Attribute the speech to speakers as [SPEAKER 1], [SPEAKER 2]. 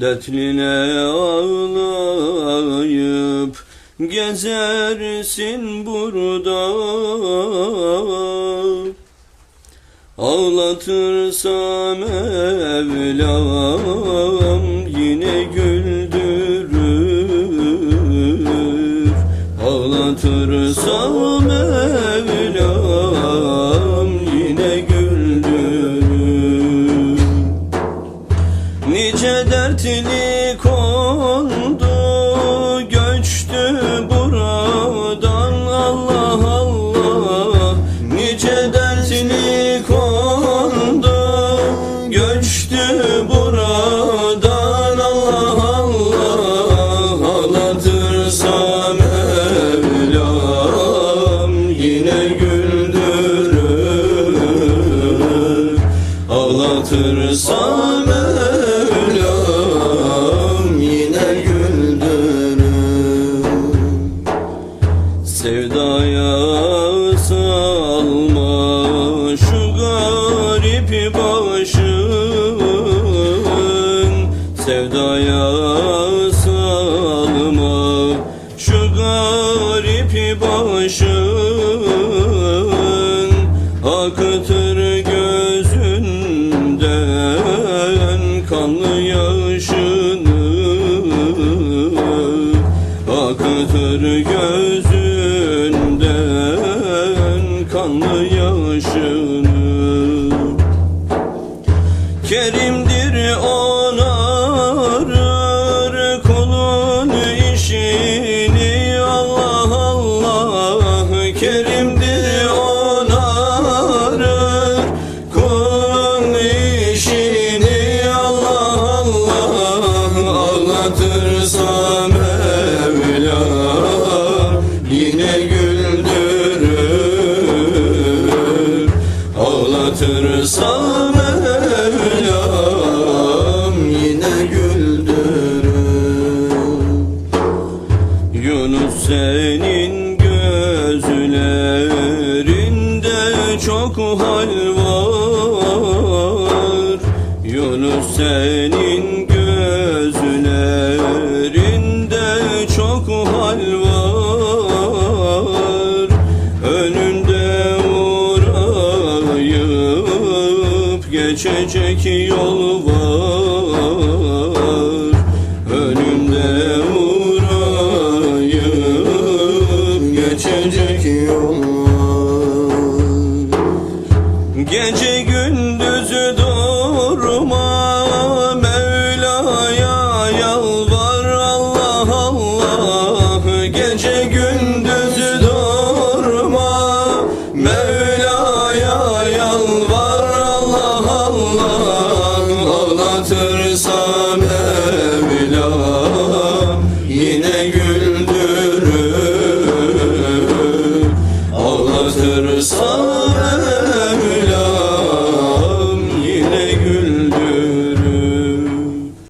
[SPEAKER 1] Dertline ağlayıp gezersin burada. Ağlatırsam Mevlam Nice dertli kondu göçtü buradan. Allah Allah Nice dertli kondu göçtü buradan. Allah Allah Ağlatırsa Mevlam yine güldürür. Ağlatırsa Sevdaya salma şu garip başın. Sevdaya salma şu garip başın kanlı yaşını. Kerimdir onarır kulun işini. Allah Allah Kerimdir onarır kulun işini. Allah Allah Ağlatırsa Mevla yine Mevlam yine güldürür Yunus senin gözlerinde çok hal Yunus senin gözlerinde geçecek yol var. Önümde uğrayıp geçecek yol var